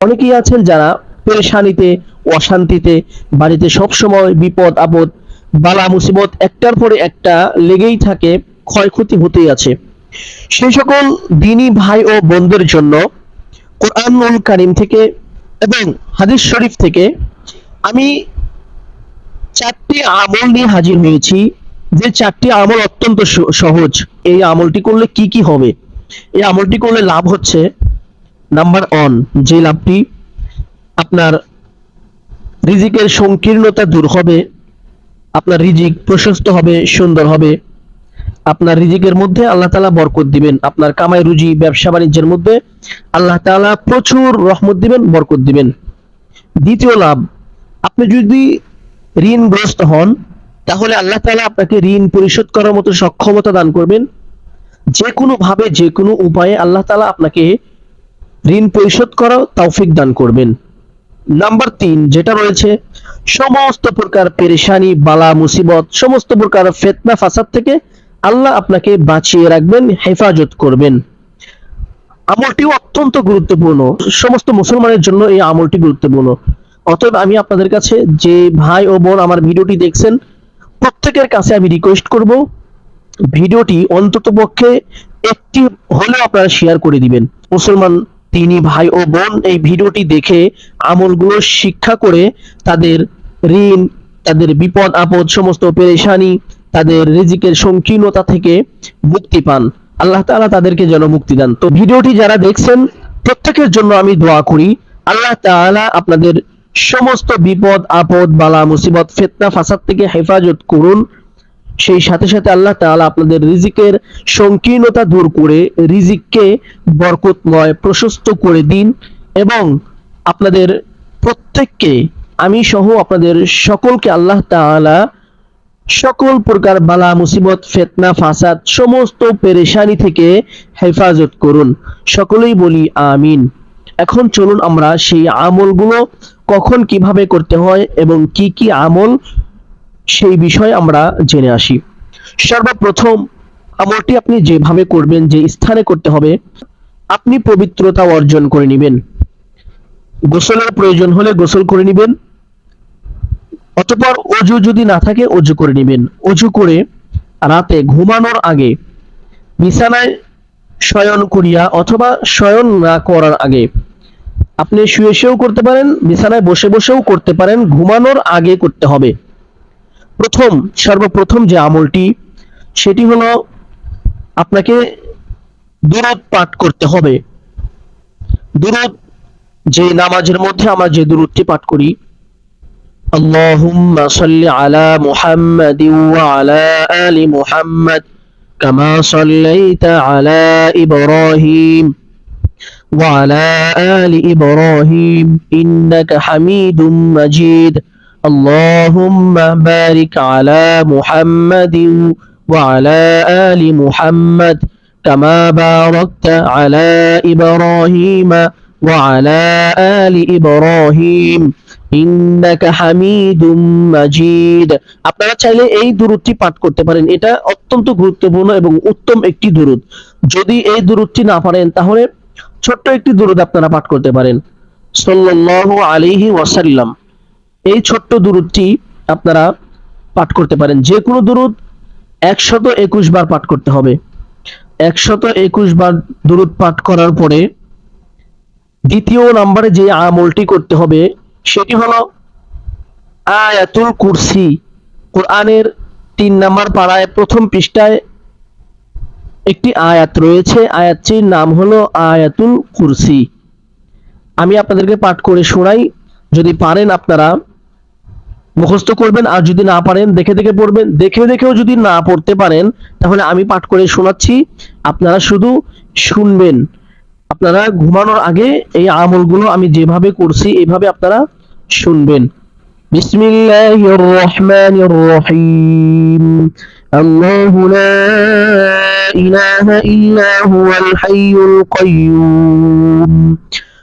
অনেকেই আছেন যারা পেরেশানিতে, অশান্তিতে, বাড়িতে সবসময় বিপদ, আপদ, বালা, মুসিবত একটার পরে একটা লেগেই থাকে, ক্ষয়ক্ষতি হতেই আছে। সেই সকল দিনী ভাই ও বোনদের জন্য কোরআনুল কারিম থেকে এবং হাদিস শরীফ থেকে আমি চারটি আমল নিয়ে হাজির হয়েছি। যে চারটি আমল অত্যন্ত সহজ। এই আমলটি করলে কি কি হবে? এই আমলটি করলে লাভ হচ্ছে নাম্বার ওয়ান যে লাভটি আপনার রিজিকের সংকীর্ণতা দূর হবে, আপনার রিজিক প্রশস্ত হবে, সুন্দর হবে, আপনার রিজিকের মধ্যে আল্লাহ তাআলা বরকত দিবেন, আপনার কামাই রুজি, ব্যবসা বাণিজ্যের মধ্যে আল্লাহ তাআলা প্রচুর রহমত দিবেন, বরকত দিবেন। দ্বিতীয় লাভ, আপনি যদি ঋণগ্রস্ত হন, তাহলে আল্লাহ তালা আপনাকে ঋণ পরিশোধ করার মতো সক্ষমতা দান করবেন। যে কোনো ভাবে যে কোনো উপায়ে আল্লাহ তালা আপনাকে ঋণ পরিশোধ করার তৌফিক দান করবেন। নাম্বার তিন, যেটা রয়েছে, সমস্ত প্রকার পেরেশানি, বালা, মুসিবত, সমস্ত প্রকার ফেতনা, ফাসাদ থেকে আল্লাহ আপনাকে বাঁচিয়ে রাখবেন, হেফাজত করবেন। আমলটি অত্যন্ত গুরুত্বপূর্ণ। সমস্ত মুসলমানের জন্য এই আমলটি গুরুত্বপূর্ণ। অতএব আমি আপনাদের কাছে যে ভাই ও বোন আমার ভিডিওটি দেখছেন, প্রত্যেকের কাছে আমি রিকোয়েস্ট করব, ভিডিওটি অন্তত পক্ষে একটি হলেও আপনারা শেয়ার করে দিবেন। মুসলমান তিনি ভাই ও বোন এই ভিডিওটি দেখে আমলগুলো শিক্ষা করে তাদের ঋণ, তাদের বিপদ, আপদ, সমস্ত পেরেশানি, তাদের রিজিকের সংকীর্ণতা থেকে মুক্তি পান। আল্লাহ তাআলা তাদেরকে যেন মুক্তি দেন। তো ভিডিওটি যারা দেখছেন, প্রত্যেকের জন্য আমি দোয়া করি, আল্লাহ তাআলা আপনাদের সমস্ত বিপদ, আপদ, বালা, মুসিবত, ফিতনা, ফাসাদ থেকে হেফাজত করুন। সেই সাথে সাথে আল্লাহ তাআলা আপনাদের রিজিকের সংকীর্ণতা দূর করে রিজিককে বরকতময়, প্রশস্ত করে দিন এবং আপনাদের প্রত্যেককে, আমি সহ আপনাদের সকলকে আল্লাহ তাআলা সকল প্রকার বালা, মুসিবত, ফেতনা, ফাসাদ সমস্ত পেরেশানি থেকে হেফাজত করুন। সকলেই বলি আমিন। এখন চলুন আমরা সেই আমলগুলো কখন কীভাবে করতে হয় এবং কি কি আমল সেই বিষয়ে আমরা জেনে আসি। সর্বপ্রথম আমলটি আপনি যেভাবে করবেন, যে স্থানে করতে হবে, আপনি পবিত্রতা অর্জন করে নেবেন। গোসলের প্রয়োজন হলে গোসল করে নেবেন। অতঃপর অজু যদি না থাকে, অজু করে নেবেন। অজু করে রাতে ঘুমানোর আগে বিছানায় শয়ন করিয়া অথবা শয়ন না করার আগে আপনি শুয়ে শুয়েও করতে পারেন, বিছানায় বসে বসেও করতে পারেন, ঘুমানোর আগে করতে হবে। প্রথম সর্বপ্রথম যে আমলটি সেটি হলো আপনাকে দুরুদ পাঠ করতে হবে দুরুদ যে নামাজের মধ্যে আমরা যে দুরুদটি পাঠ করি اللهم صل على محمد وعلى آل محمد كما صليت على إبراهيم وعلى آل إبراهيم إنك حميد مجيد اللهم بارك على محمد وعلى آل محمد كما باركت على إبراهيم وعلى آل إبراهيم ইন্নাকা হামিদুম মাজিদ আপনারা চাইলে এই দুরুদটি পাঠ করতে পারেন এটা অত্যন্ত গুরুত্বপূর্ণ এবং উত্তম একটি দুরুদ যদি এই দুরুদটি না পারেন তাহলে ছোট্ট একটি দুরুদ আপনারা পাঠ করতে পারেন সাল্লাল্লাহু আলাইহি ওয়াসাল্লাম এই ছোট্ট দুরুদটি আপনারা পাঠ করতে পারেন। যে কোনো দুরুদ একশত একুশ বার পাঠ করতে হবে। একশত একুশ বার দুরুদ পাঠ করার পরে দ্বিতীয় নম্বরে যে আমলটি করতে হবে, সেটি হলো আয়াতুল কুরসি। কোরআনের তিন নম্বর পাড়ায় প্রথম পৃষ্ঠায় একটি আয়াত রয়েছে। আয়াতটির নাম হলো আয়াতুল কুরসি। আমি আপনাদেরকে পাঠ করে শোনাই। যদি পারেন আপনারা মুখস্থ করবেন আর যদি না পারেন, দেখে দেখে পড়বেন। দেখে দেখেও যদি না পড়তে পারেন, তাহলে আমি পাঠ করে শোনাচ্ছি। আপনারা শুধু শুনবেন। আপনারা ঘুমানোর আগে এই আমলগুলো আমি যেভাবে করছি এইভাবে আপনারা শুনবেন। বিসমিল্লাহির রহমানির রহিম। আল্লাহু লা ইলাহা ইল্লা হুয়াল হাইয়ুল কাইয়্যুম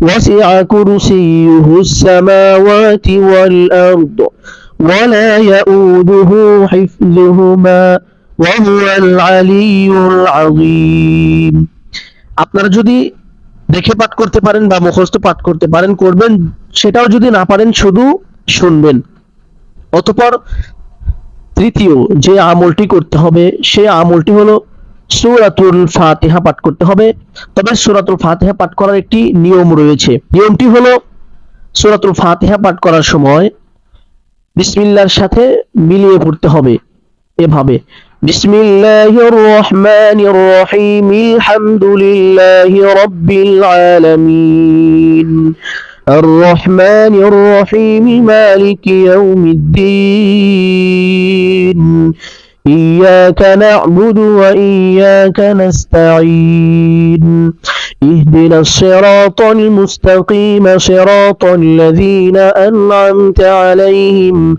وسع كرسيه السماوات والأرض ولا يؤوده حفظهما وهو العلي العظيم আপনারা যদি দেখে পাঠ করতে পারেন বা মুখস্থ পাঠ করতে পারেন করবেন সেটাও যদি না পারেন শুধু শুনবেন অতঃপর তৃতীয় যে আমলটি করতে হবে সে আমলটি হলো সূরাতুল ফাতিহা পাঠ করতে হবে তবে সূরাতুল ফাতিহা পাঠ করার একটি নিয়ম রয়েছে নিয়মটি হলো সূরাতুল ফাতিহা পাঠ করার সময় বিসমিল্লাহর সাথে মিলিয়ে পড়তে হবে এভাবে বিসমিল্লাহির রহমানির রহিম আলহামদুলিল্লাহি রাব্বিল আলামিন الرحمن الرحيم مالك يوم الدين إياك نعبد وإياك نستعين اهدنا الصراط المستقيم صراط الذين أنعمت عليهم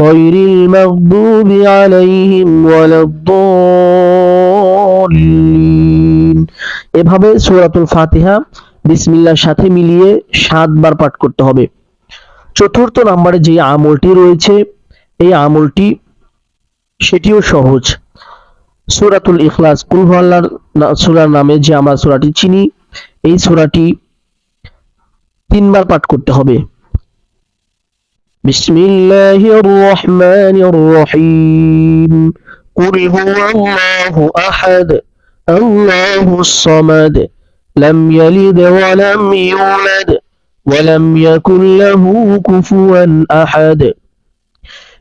غير المغضوب عليهم ولا الضالين এভাবে সূরাতুল ফাতিহা বিসমিল্লাহর সাথে মিলিয়ে সাতবার পাঠ করতে হবে চতুর্থ নম্বরে যে আমলটি রয়েছে এই আমলটি সেটিও সহজ। সুরাতুল ইখলাস কুলভাল্লার সুরার নামে যে আমরা সুরাটি চিনি, এই সুরাটি তিনবার পাঠ করতে হবে। বিসমিল্লাহ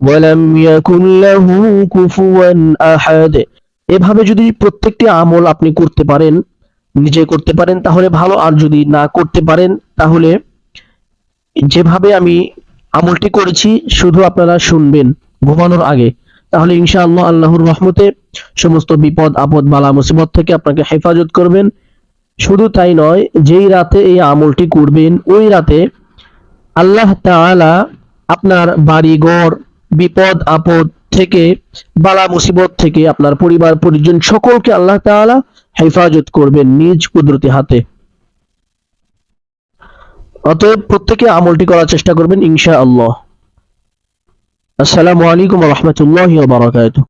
ওয়ালাম ইয়াকুন লাহু কুফুয়ান আহাদ। এভাবে যদি প্রত্যেকটি আমল আপনি করতে পারেন, নিজে করতে পারেন, তাহলে ভালো। আর যদি না করতে পারেন, তাহলে যেভাবে আমি আমলটি করেছি, শুধু আপনারা শুনবেন ঘুমানোর আগে। তাহলে ইনশাআল্লাহ আল্লাহর রহমতে সমস্ত বিপদ, আপদ, বালা, মুসিবত থেকে আপনাকে হেফাজত করবেন। শুধু তাই নয়, যেই রাতে এই আমলটি করবেন, ওই রাতে আল্লাহ তাআলা আপনার বাড়ি ঘর বিপদ, আপদ থেকে, বালা মুসিবত থেকে আপনার পরিবার, পরিজন সকলকে আল্লাহ তাআলা হেফাজত করবেন নিজ কুদরতি হাতে। অতএব প্রত্যেকে আমলটি করার চেষ্টা করবেন ইনশা আল্লাহ আসসালামু আলাইকুম রহমতুল্লাহ বারাকাতুহু।